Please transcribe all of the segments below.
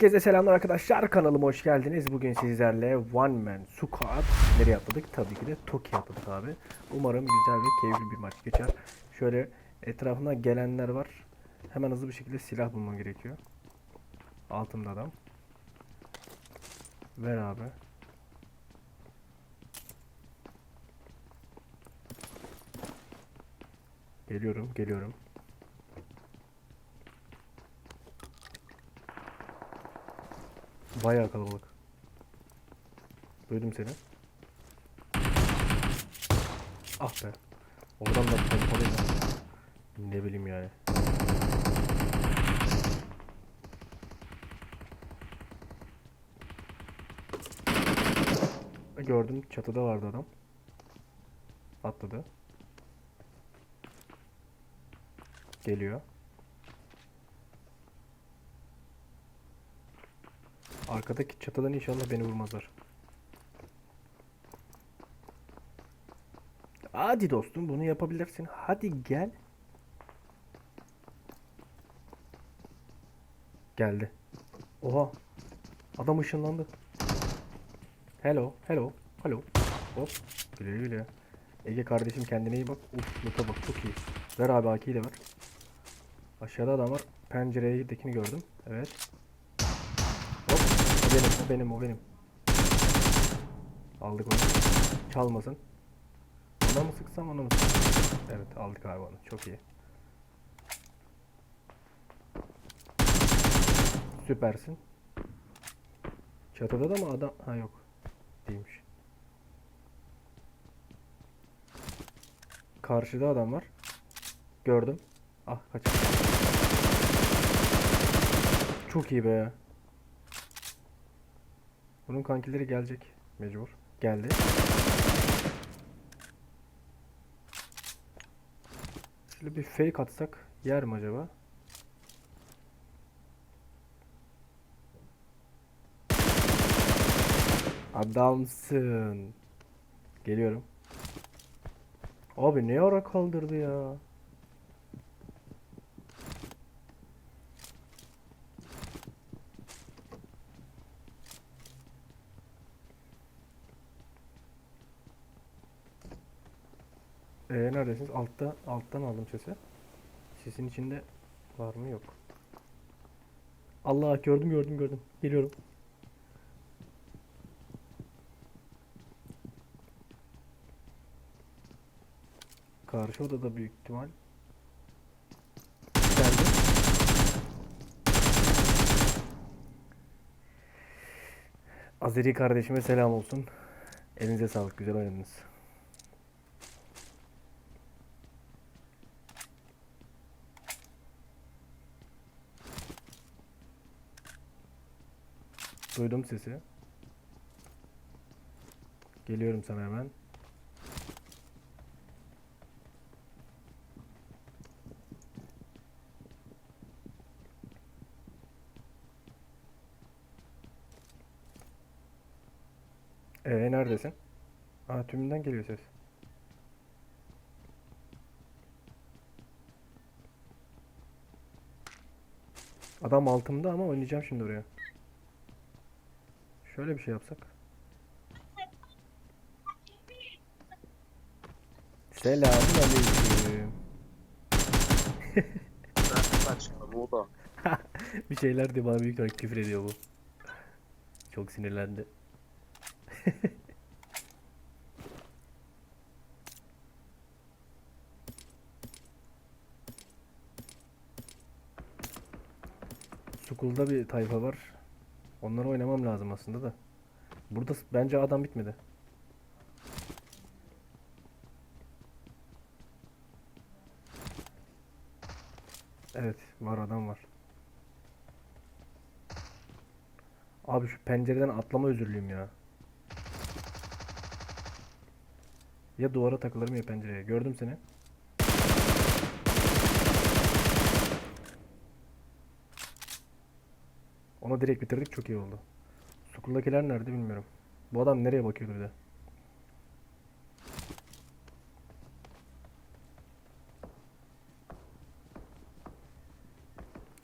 Herkese selamlar arkadaşlar kanalıma hoş geldiniz. Bugün sizlerle One Man Squad nereye atladık? Tabii ki de Toki atladık abi. Umarım güzel ve keyifli bir maç geçer. Şöyle etrafına gelenler var. Hemen hızlı bir şekilde silah bulmam gerekiyor. Altımda adam. Ver abi. Geliyorum, geliyorum. Bayağı kalabalık. Duydum seni. Ah be. Oradan da pompalıyım. Ne bileyim yani. Gördüm çatıda vardı adam. Atladı. Geliyor. Arkadaki çatıdan inşallah beni vurmazlar. Hadi dostum bunu yapabilirsin. Hadi gel. Geldi. Oha. Adam ışınlandı. Hello, hello, hello. Hop. Güle güle. Ege kardeşim kendine iyi bak. Uf, loot'a bak çok iyi. Ver abi AK'yi de ver. Aşağıda adam var. Penceredekini gördüm. Evet. Benim, o benim, o benim. Aldık onu. Çalmasın. Ona mı sıksam ona mı sıksam? Evet aldık abi onu. Çok iyi. Süpersin. Çatıda da mı adam? Ha yok. Değilmiş. Karşıda adam var. Gördüm. Ah kaç. Çok iyi be. Bunun kankileri gelecek. Mecbur. Geldi. Şöyle bir fake atsak yer mi acaba? Adamsın. Geliyorum. Abi ne ara kaldırdı ya? Ee, neredesiniz? Altta, alttan aldım sesi. Sesin içinde var mı? Yok. Allah gördüm gördüm gördüm. Geliyorum. Karşı odada büyük ihtimal. Geldi. Azeri kardeşime selam olsun. Elinize sağlık. Güzel oynadınız. Duydum sesi. Geliyorum sana hemen. Ee neredesin? Aa tümünden geliyor ses. Adam altımda ama oynayacağım şimdi oraya. Şöyle bir şey yapsak. Selamun aleyküm. Ben saçma bu da. bir şeyler diyor bana büyük ihtimalle küfür ediyor bu. Çok sinirlendi. School'da bir tayfa var. Onları oynamam lazım aslında da. Burada bence adam bitmedi. Evet, var adam var. Abi şu pencereden atlama özürlüyüm ya. Ya duvara takılırım ya pencereye. Gördüm seni. Onu direkt bitirdik çok iyi oldu. School'dakiler nerede bilmiyorum. Bu adam nereye bakıyordu bir de.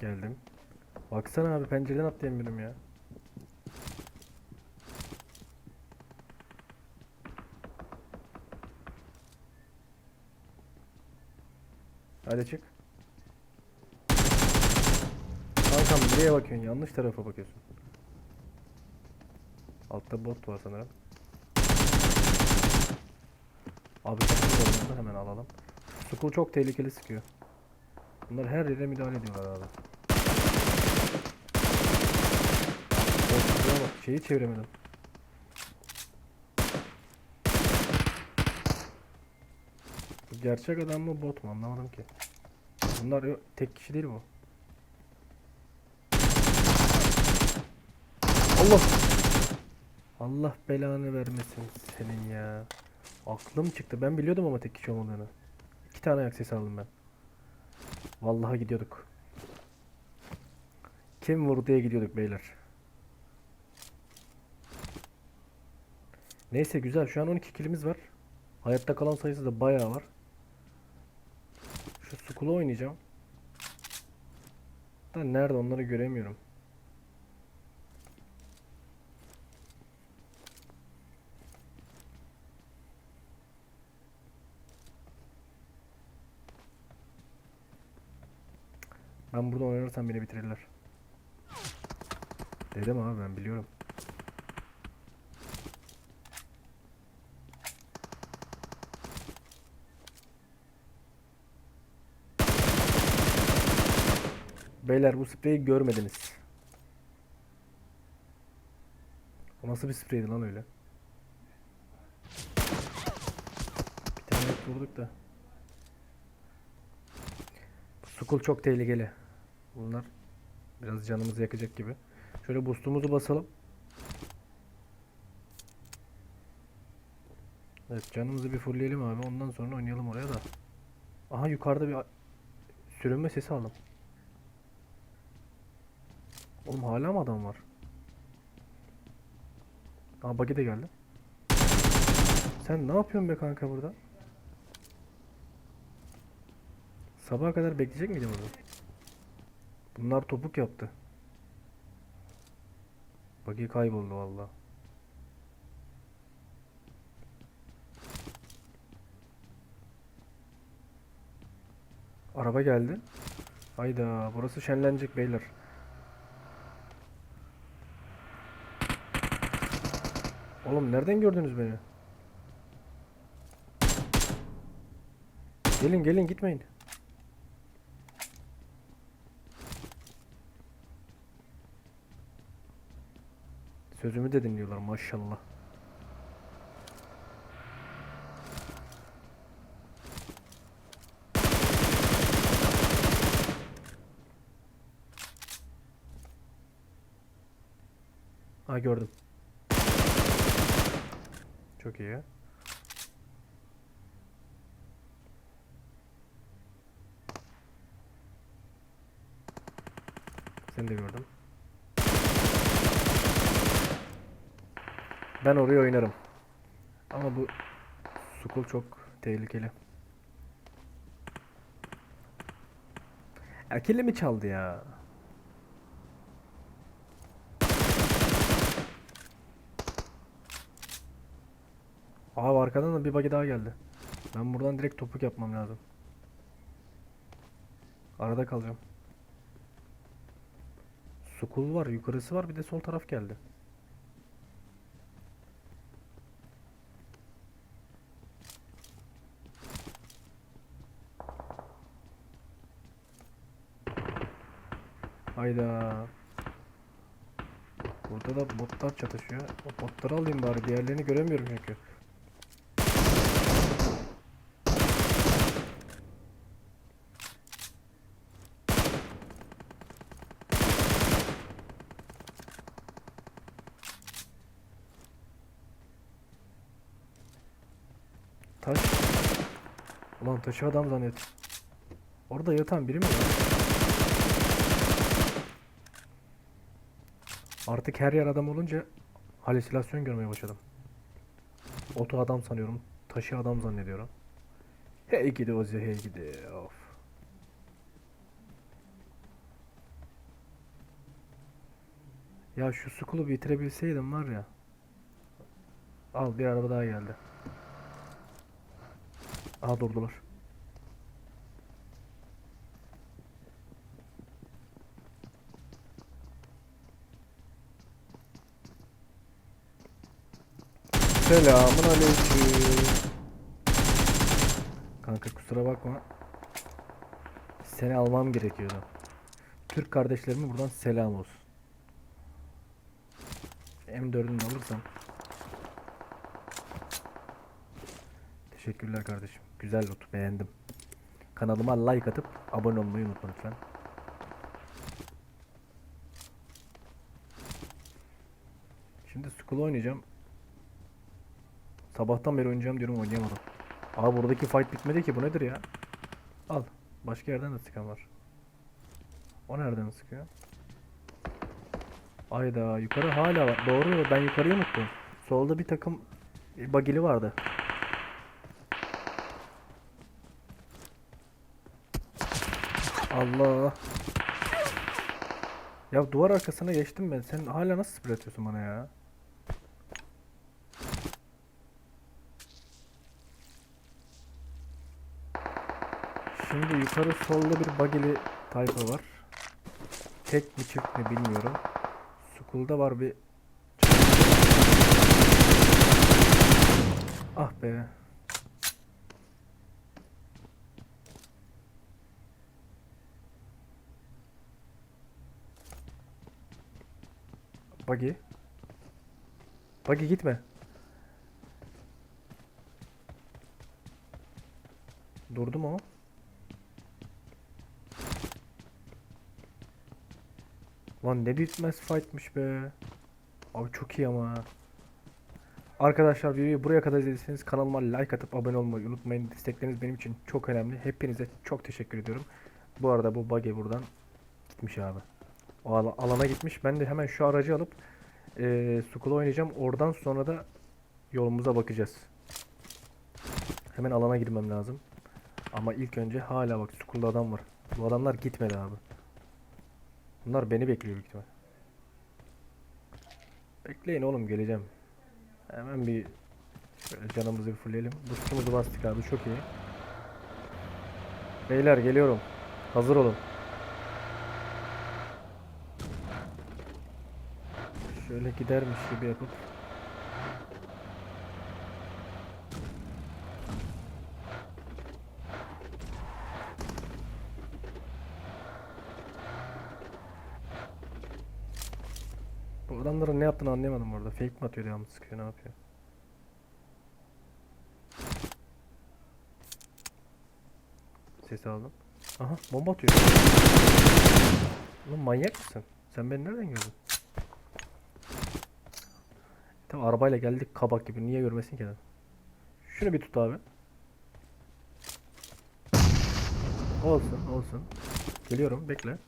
Geldim. Baksana abi pencereden atlayamıyorum ya. Hadi çık. Kankam nereye bakıyorsun? Yanlış tarafa bakıyorsun. Altta bot var sanırım. Abi takım hemen alalım. Skull çok tehlikeli sıkıyor. Bunlar her yere müdahale ediyorlar abi. Bak şeyi çeviremedim. Gerçek adam mı bot mu anlamadım ki. Bunlar tek kişi değil bu. Allah! Allah belanı vermesin senin ya. Aklım çıktı. Ben biliyordum ama tek kişi olmadığını. İki tane ayak sesi aldım ben. Vallahi gidiyorduk. Kim vurduya gidiyorduk beyler. Neyse güzel. Şu an 12 kilimiz var. Hayatta kalan sayısı da bayağı var. Şu Skull'u oynayacağım. Da nerede onları göremiyorum. Ben burada oynarsam beni bitirirler. Dedim abi ben biliyorum. Beyler bu spreyi görmediniz. O nasıl bir spreydi lan öyle? Bir tane vurduk da. Skull çok tehlikeli. Bunlar biraz canımızı yakacak gibi. Şöyle boostumuzu basalım. Evet canımızı bir fullleyelim abi. Ondan sonra oynayalım oraya da. Aha yukarıda bir sürünme sesi aldım. Oğlum hala mı adam var? Aa buggy de geldi. Sen ne yapıyorsun be kanka burada? Sabaha kadar bekleyecek miydim burada? Bunlar topuk yaptı. Buggy kayboldu valla. Araba geldi. Hayda burası şenlenecek beyler. Oğlum nereden gördünüz beni? Gelin gelin gitmeyin. Sözümü de dinliyorlar maşallah. Ha gördüm. Çok iyi. Seni de gördüm. Ben oraya oynarım. Ama bu Skull çok tehlikeli. Erkelle mi çaldı ya? Abi arkadan da bir bagi daha geldi. Ben buradan direkt topuk yapmam lazım. Arada kalacağım. Skull var, yukarısı var, bir de sol taraf geldi. Hayda. Burada da botlar çatışıyor. O botları alayım bari. Diğerlerini göremiyorum çünkü. Taş. Ulan taşı adam zannet. Orada yatan biri mi var? Artık her yer adam olunca halüsinasyon görmeye başladım. Otu adam sanıyorum. Taşı adam zannediyorum. Hey gidi Ozi hey gidi. Of. Ya şu skulu bitirebilseydim var ya. Al bir araba daha geldi. Aha durdular. Selamun. Kanka kusura bakma. Seni almam gerekiyordu. Türk kardeşlerime buradan selam olsun. M4'ünü de alırsam. Teşekkürler kardeşim. Güzel loot beğendim. Kanalıma like atıp abone olmayı unutma lütfen. Şimdi Skull oynayacağım. Sabahtan beri oynayacağım diyorum oynayamadım. Abi buradaki fight bitmedi ki bu nedir ya? Al. Başka yerden de sıkan var. O nereden sıkıyor? Ayda yukarı hala var. Doğru ben yukarıyı unuttum. Solda bir takım e, bagili vardı. Allah. Ya duvar arkasına geçtim ben. Sen hala nasıl sprey atıyorsun bana ya? Şimdi yukarı solda bir bagili tayfa var. Tek mi çift mi bilmiyorum. School'da var bir Ah be. Buggy. Buggy gitme. Durdu mu o? Lan ne bitmez fightmış be. Abi çok iyi ama. Arkadaşlar videoyu buraya kadar izlediyseniz kanalıma like atıp abone olmayı unutmayın. Destekleriniz benim için çok önemli. Hepinize çok teşekkür ediyorum. Bu arada bu buggy buradan gitmiş abi. O ala- alana gitmiş. Ben de hemen şu aracı alıp eee Skull'u oynayacağım. Oradan sonra da yolumuza bakacağız. Hemen alana girmem lazım. Ama ilk önce hala bak Skull'da adam var. Bu adamlar gitmedi abi. Bunlar beni bekliyor büyük ihtimal. Bekleyin oğlum geleceğim. Hemen bir canımızı bir fullleyelim. Boostumuzu bastık abi çok iyi. Beyler geliyorum. Hazır olun. Şöyle gidermiş gibi yapıp Bu adamların ne yaptığını anlayamadım orada. Fake mi atıyor devamlı sıkıyor ne yapıyor? Sesi aldım. Aha bomba atıyor. Lan manyak mısın? Sen beni nereden gördün? Tamam arabayla geldik kabak gibi. Niye görmesin ki adam? Şunu bir tut abi. Olsun olsun. Geliyorum bekle.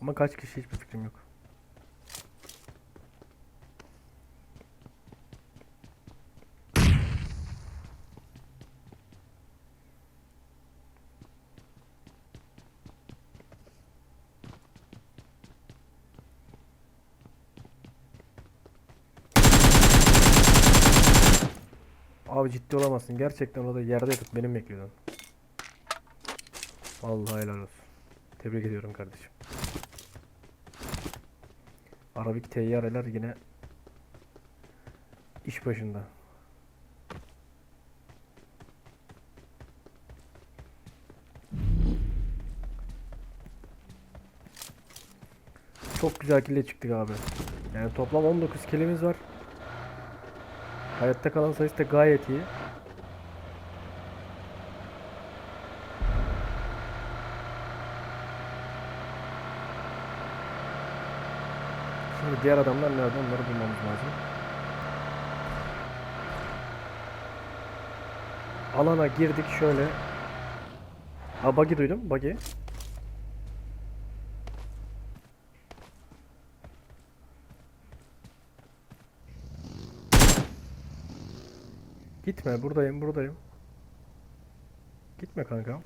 Ama kaç kişi hiçbir fikrim yok. Abi ciddi olamazsın. Gerçekten orada yerde yatıp benim bekliyordun. Vallahi helal olsun. Tebrik ediyorum kardeşim. Arabik teyyareler yine iş başında. Çok güzel kille çıktık abi. Yani toplam 19 kilimiz var. Hayatta kalan sayısı da gayet iyi. Şimdi diğer adamlar nerede onları bulmamız lazım. Alana girdik şöyle. Ha buggy duydum buggy. Gitme buradayım buradayım. Gitme kanka.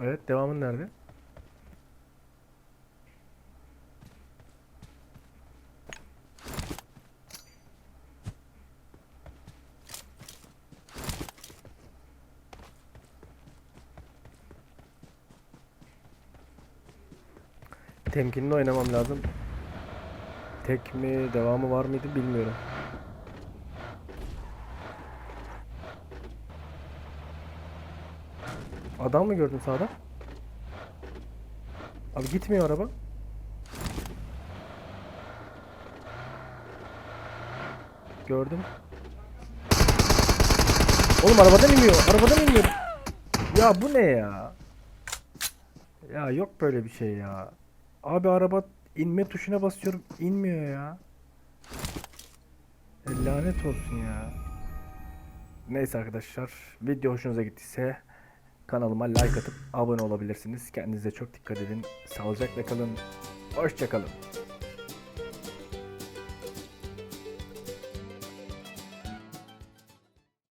Evet devamın nerede? Temkinli oynamam lazım. Tek mi devamı var mıydı bilmiyorum. Adam mı gördün sağda? Abi gitmiyor araba. Gördüm. Oğlum arabadan iniyor. Arabadan iniyor. Ya bu ne ya? Ya yok böyle bir şey ya. Abi araba inme tuşuna basıyorum. inmiyor ya. E, lanet olsun ya. Neyse arkadaşlar. Video hoşunuza gittiyse kanalıma like atıp abone olabilirsiniz. Kendinize çok dikkat edin. Sağlıcakla kalın. Hoşçakalın.